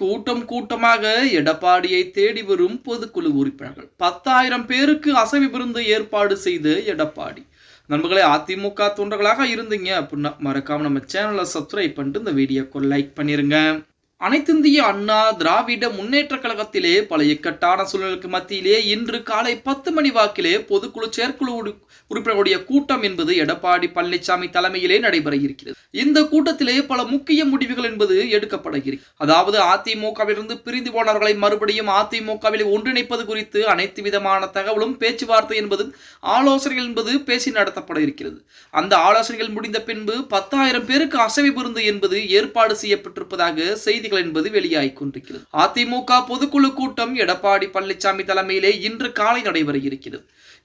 கூட்டம் கூட்டமாக எடப்பாடியை தேடி வரும் பொதுக்குழு உறுப்பினர்கள். பத்தாயிரம் பேருக்கு அசைவு விருந்து ஏற்பாடு செய்த எடப்பாடி. நண்பர்களே அதிமுக தொண்டர்களாக இருந்தீங்க அப்படின்னா மறக்காம நம்ம சேனலை சப்ஸ்கிரைப் பண்ணிட்டு இந்த வீடியோக்கு லைக் பண்ணிருங்க. அனைத்திந்திய அண்ணா திராவிட முன்னேற்ற கழகத்திலே பல இக்கட்டான சூழ்நிலைக்கு மத்தியிலே இன்று காலை பத்து மணி வாக்கிலே பொதுக்குழு செயற்குழு உறுப்பினர்களுடைய கூட்டம் என்பது எடப்பாடி பழனிசாமி தலைமையிலே நடைபெற இருக்கிறது. இந்த கூட்டத்திலே பல முக்கிய முடிவுகள் என்பது எடுக்கப்பட இருக்கிறது அதாவது அதிமுகவிலிருந்து பிரிந்து போனவர்களை மறுபடியும் அதிமுகவில் ஒன்றிணைப்பது குறித்து அனைத்து விதமான தகவலும் பேச்சுவார்த்தை என்பது ஆலோசனைகள் என்பது பேசி நடத்தப்பட இருக்கிறது. அந்த ஆலோசனைகள் முடிந்த பின்பு பத்தாயிரம் பேருக்கு அசைவு விருந்து என்பது ஏற்பாடு செய்யப்பட்டிருப்பதாக செய்தி செய்திகள் என்பது வெளியாகிக் கொண்டிருக்கிறது. அதிமுக பொதுக்குழு கூட்டம் எடப்பாடி பழனிசாமி தலைமையிலே இன்று காலை நடைபெற இருக்கிறது.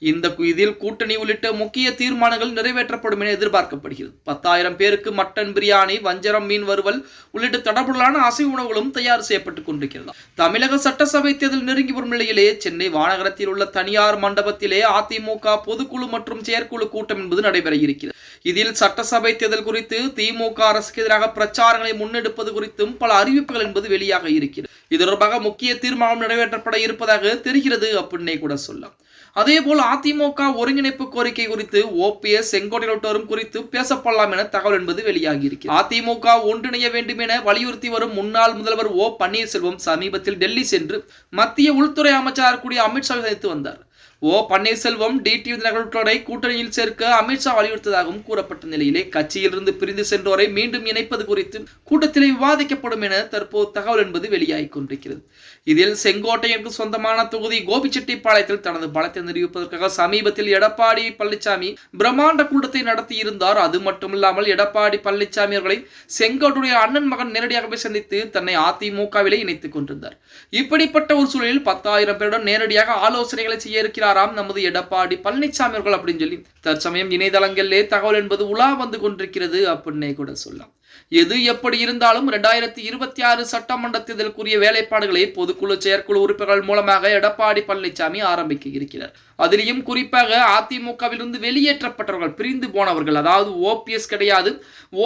இந்த இதில் கூட்டணி உள்ளிட்ட முக்கிய தீர்மானங்கள் நிறைவேற்றப்படும் என எதிர்பார்க்கப்படுகிறது. பத்தாயிரம் பேருக்கு மட்டன் பிரியாணி வஞ்சரம் மீன் வறுவல் உள்ளிட்ட தடபுடலான அசை உணவுகளும் தயார் செய்யப்பட்டுக் கொண்டிருக்கிறது. தமிழக சட்டசபை தேர்தல் நெருங்கி வரும் நிலையிலே சென்னை வானகரத்தில் உள்ள தனியார் மண்டபத்திலே அதிமுக பொதுக்குழு மற்றும் செயற்குழு கூட்டம் என்பது நடைபெற இருக்கிறது. இதில் சட்டசபை தேர்தல் குறித்து திமுக அரசுக்கு எதிராக பிரச்சாரங்களை முன்னெடுப்பது குறித்தும் பல அறி அறிவிப்புகள் என்பது வெளியாக இருக்கிறது. இது தொடர்பாக முக்கிய தீர்மானம் நிறைவேற்றப்பட இருப்பதாக தெரிகிறது அப்படின்னே கூட சொல்லலாம். அதேபோல் அதிமுக ஒருங்கிணைப்பு கோரிக்கை குறித்து ஓபிஎஸ் செங்கோட்டை உள்ளிட்டோரும் குறித்து பேசப்படலாம் என தகவல் என்பது வெளியாகி இருக்கிறது. அதிமுக ஒன்றிணைய வேண்டும் என வலியுறுத்தி வரும் முன்னாள் முதல்வர் ஓ பன்னீர்செல்வம் சமீபத்தில் டெல்லி சென்று மத்திய உள்துறை அமைச்சர் கூடிய அமித்ஷா சந்தித்து வந்தார். ஓ பன்னீர்செல்வம் டிடிவி தினகரனுடைய கூட்டணியில் சேர்க்க அமித்ஷா வலியுறுத்ததாகவும் கூறப்பட்ட நிலையிலே கட்சியிலிருந்து பிரிந்து சென்றோரை மீண்டும் இணைப்பது குறித்து கூட்டத்திலே விவாதிக்கப்படும் என தற்போது தகவல் என்பது வெளியாகிக் கொண்டிருக்கிறது. இதில் செங்கோட்டையனுக்கு சொந்தமான தொகுதி கோபிச்செட்டிப்பாளையத்தில் தனது பலத்தை நிரூபிப்பதற்காக சமீபத்தில் எடப்பாடி பழனிசாமி பிரம்மாண்ட கூட்டத்தை நடத்தியிருந்தார். அது மட்டுமில்லாமல் எடப்பாடி பழனிசாமி அவர்களை செங்கோட்டுடைய அண்ணன் மகன் நேரடியாகவே சந்தித்து தன்னை அதிமுகவிலே இணைத்துக் கொண்டிருந்தார். இப்படிப்பட்ட ஒரு சூழலில் பத்தாயிரம் பேருடன் நேரடியாக ஆலோசனைகளை செய்ய இருக்கிறார் இருக்கிறாராம் நமது எடப்பாடி பழனிசாமி அவர்கள் அப்படின்னு சொல்லி தற்சமயம் இணையதளங்களிலே தகவல் என்பது உலா வந்து கொண்டிருக்கிறது அப்படின்னே கூட சொல்லலாம். எது எப்படி இருந்தாலும் இரண்டாயிரத்தி இருபத்தி ஆறு சட்டமன்ற தேர்தலுக்குரிய வேலைப்பாடுகளை பொதுக்குழு செயற்குழு உறுப்பினர்கள் மூலமாக எடப்பாடி பழனிசாமி ஆரம்பிக்க இருக்கிறார். அதிலேயும் குறிப்பாக அதிமுகவிலிருந்து வெளியேற்றப்பட்டவர்கள் பிரிந்து போனவர்கள் அதாவது ஓபிஎஸ் கிடையாது.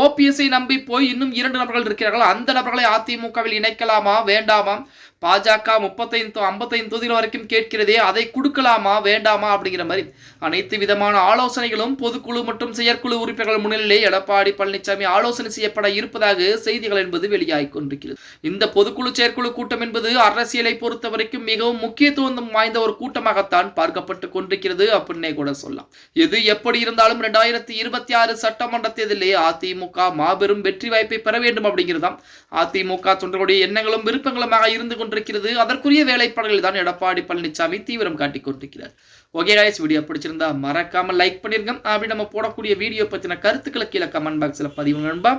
ஓபிஎஸ்ஐ நம்பி போய் இன்னும் இரண்டு நபர்கள் இருக்கிறார்கள். அந்த நபர்களை அதிமுகவில் இணைக்கலாமா வேண்டாமா? பாஜக முப்பத்தைந்து ஐம்பத்தைந்து தொகுதிகள் வரைக்கும் கேட்கிறதே அதை கொடுக்கலாமா வேண்டாமா அப்படிங்கிற மாதிரி அனைத்து விதமான ஆலோசனைகளும் பொதுக்குழு மற்றும் செயற்குழு உறுப்பினர்கள் முன்னிலையிலே எடப்பாடி பழனிசாமி ஆலோசனை செய்ய செய்யப்பட இருப்பதாக செய்திகள் என்பது வெளியாகிக் கொண்டிருக்கிறது. இந்த பொதுக்குழு செயற்குழு கூட்டம் என்பது அரசியலை பொறுத்த வரைக்கும் மிகவும் முக்கியத்துவம் வாய்ந்த ஒரு கூட்டமாகத்தான் பார்க்கப்பட்டு கொண்டிருக்கிறது அப்படின்னே கூட சொல்லலாம். எது எப்படி இருந்தாலும் இரண்டாயிரத்தி இருபத்தி ஆறு சட்டமன்ற தேர்தலிலே அதிமுக மாபெரும் வெற்றி வாய்ப்பை பெற வேண்டும் அப்படிங்கிறதாம். அதிமுக தொண்டர்களுடைய எண்ணங்களும் விருப்பங்களுமாக இருந்து கொண்டிருக்கிறது. அதற்குரிய வேலைப்பாடுகள் தான் எடப்பாடி பழனிசாமி தீவிரம் காட்டிக் கொண்டிருக்கிறார். ஓகே guys வீடியோ பிடிச்சிருந்தா மறக்காம லைக் பண்ணிருங்க. அப்படி நம்ம போடக்கூடிய வீடியோ பத்தின கருத்துக்களை கீழே கமெண்ட் பாக்ஸ்ல பதிவு நண்பா.